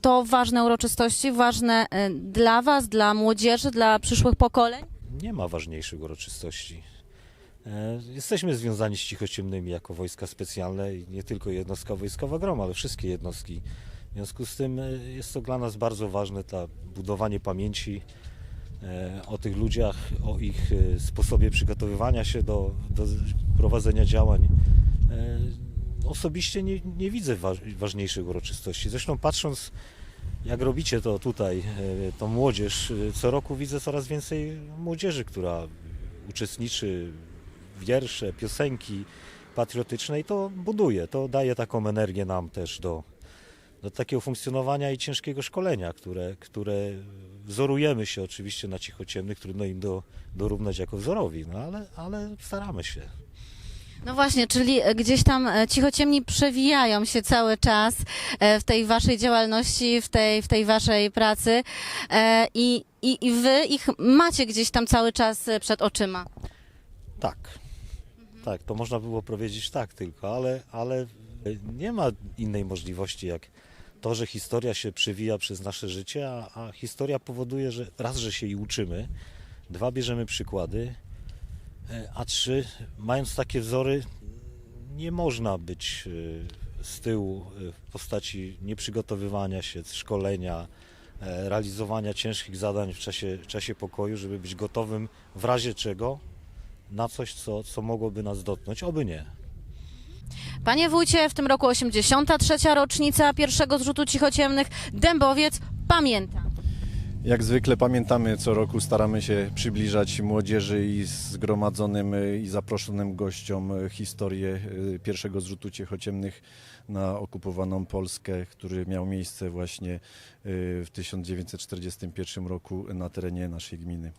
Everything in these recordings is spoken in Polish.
to ważne uroczystości, ważne e, dla Was, dla młodzieży, dla przyszłych pokoleń? Nie ma ważniejszych uroczystości. E, Jesteśmy związani z cichociemnymi jako wojska specjalne i nie tylko jednostka wojskowa GROM, ale wszystkie jednostki. W związku z tym e, jest to dla nas bardzo ważne, to budowanie pamięci e, o tych ludziach, o ich sposobie przygotowywania się do, do prowadzenia działań. Osobiście nie, nie widzę wa- ważniejszych uroczystości. Zresztą patrząc, jak robicie to tutaj, e, tą młodzież, e, co roku widzę coraz więcej młodzieży, która uczestniczy w wiersze, piosenki patriotyczne i to buduje, to daje taką energię nam też do, do takiego funkcjonowania i ciężkiego szkolenia, które, które wzorujemy się oczywiście na cichociemnych, trudno im do, dorównać jako wzorowi, no ale, ale staramy się. No właśnie, czyli e, gdzieś tam e, cichociemni przewijają się cały czas e, w tej waszej działalności, w tej, w tej waszej pracy i, i, i wy ich macie gdzieś tam cały czas przed oczyma. Tak. Tak, to można było powiedzieć tak tylko, ale, ale nie ma innej możliwości jak to, że historia się przewija przez nasze życie, a, a historia powoduje, że raz, że się jej uczymy, dwa, bierzemy przykłady, e, a trzy, mając takie wzory, nie można być e, z tyłu e, w postaci nieprzygotowywania się, szkolenia, realizowania ciężkich zadań w czasie, w czasie pokoju, żeby być gotowym w razie czego na coś, co, co mogłoby nas dotknąć, oby nie. Panie wójcie, w tym roku 83. rocznica pierwszego zrzutu cichociemnych. Dębowiec pamięta. Jak zwykle pamiętamy, co roku staramy się przybliżać młodzieży i zgromadzonym y, i zaproszonym gościom y, historię y, pierwszego zrzutu ciechociemnych na okupowaną Polskę, który miał miejsce właśnie w 1941 roku na terenie naszej gminy.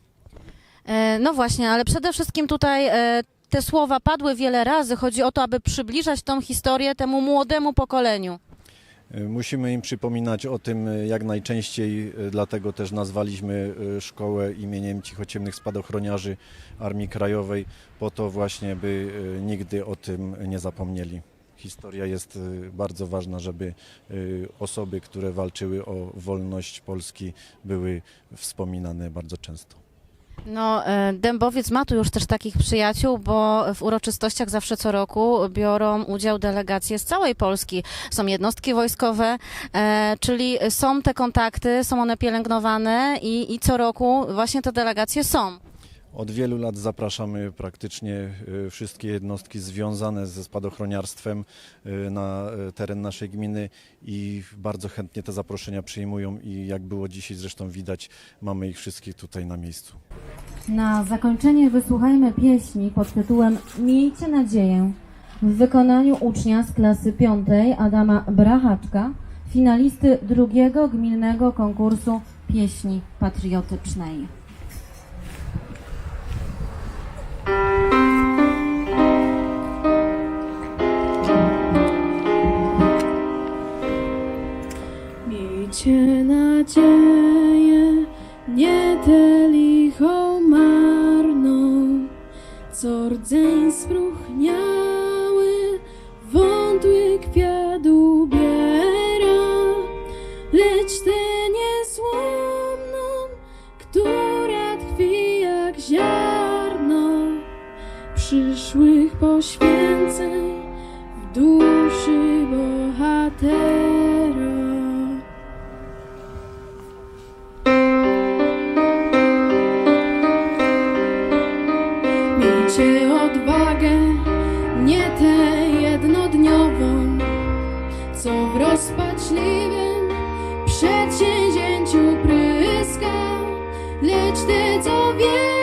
E, No właśnie, ale przede wszystkim tutaj e, te słowa padły wiele razy. Chodzi o to, aby przybliżać tą historię temu młodemu pokoleniu. Musimy im przypominać o tym y, jak najczęściej, y, dlatego też nazwaliśmy y, szkołę imieniem cichociemnych spadochroniarzy Armii Krajowej, po to właśnie, by nigdy o tym nie zapomnieli. Historia jest bardzo ważna, żeby osoby, które walczyły o wolność Polski, były wspominane bardzo często. No, e, Dębowiec ma tu już też takich przyjaciół, bo w uroczystościach zawsze co roku biorą udział delegacje z całej Polski. Są jednostki wojskowe, e, czyli są te kontakty, są one pielęgnowane i, i co roku właśnie te delegacje są. Od wielu lat zapraszamy praktycznie y, wszystkie jednostki związane ze spadochroniarstwem y, na y, teren naszej gminy i bardzo chętnie te zaproszenia przyjmują i jak było dzisiaj zresztą widać, mamy ich wszystkich tutaj na miejscu. Na zakończenie wysłuchajmy pieśni pod tytułem Miejcie nadzieję w wykonaniu ucznia z klasy piątej Adama Brachaczka, finalisty drugiego gminnego konkursu pieśni patriotycznej. Nadzieję, nie tę lichą marną, co rdzeń spróchniały, co w rozpaczliwym przedsięwzięciu pryska, lecz tę, co wiecznie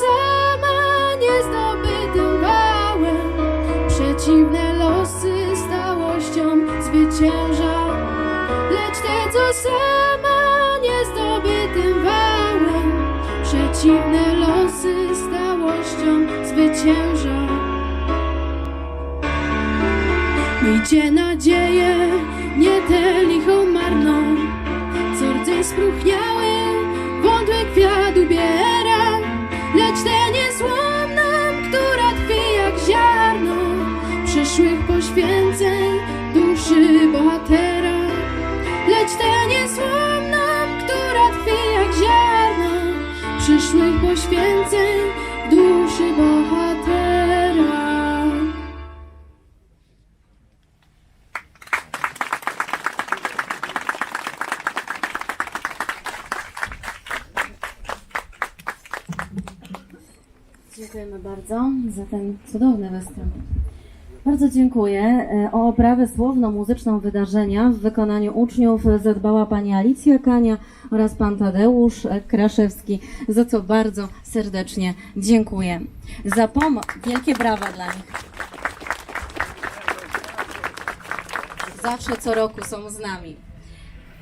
sama niezdobytym wałem, przeciwne losy stałością zwycięża, lecz tę, co sama niezdobytym wałem, przeciwne losy stałością zwycięża. Miejcie nadzieję, nie tę lichą marną, co rdzeń spróchniały, poświęceń duszy bohatera. Lecz tę niezłomną, która tkwi jak ziarno przyszłych poświęceń duszy bohatera. Dziękujemy bardzo za ten cudowny występ. Bardzo dziękuję. E, O oprawę słowno-muzyczną wydarzenia w wykonaniu uczniów zadbała pani Alicja Kania oraz pan Tadeusz Kraszewski, za co bardzo serdecznie dziękuję. Za pomoc, wielkie brawa dla nich. Zawsze co roku są z nami.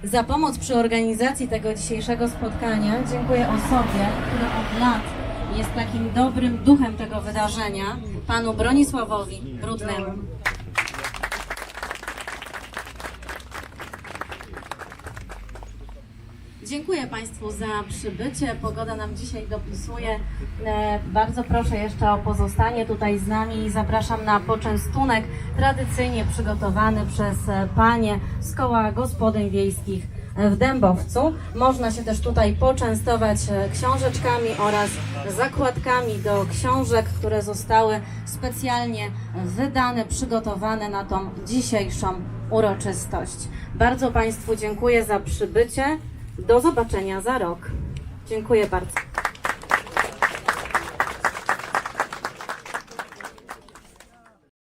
Za pomoc przy organizacji tego dzisiejszego spotkania dziękuję osobie, która od lat jest takim dobrym duchem tego wydarzenia, panu Bronisławowi Brudnemu. Dziękuję Państwu za przybycie. Pogoda nam dzisiaj dopisuje. E, Bardzo proszę jeszcze o pozostanie tutaj z nami i zapraszam na poczęstunek tradycyjnie przygotowany przez e, Panie z Koła Gospodyń Wiejskich w Dębowcu. Można się też tutaj poczęstować e, książeczkami oraz zakładkami do książek, które zostały specjalnie wydane, przygotowane na tą dzisiejszą uroczystość. Bardzo Państwu dziękuję za przybycie. Do zobaczenia za rok. Dziękuję bardzo.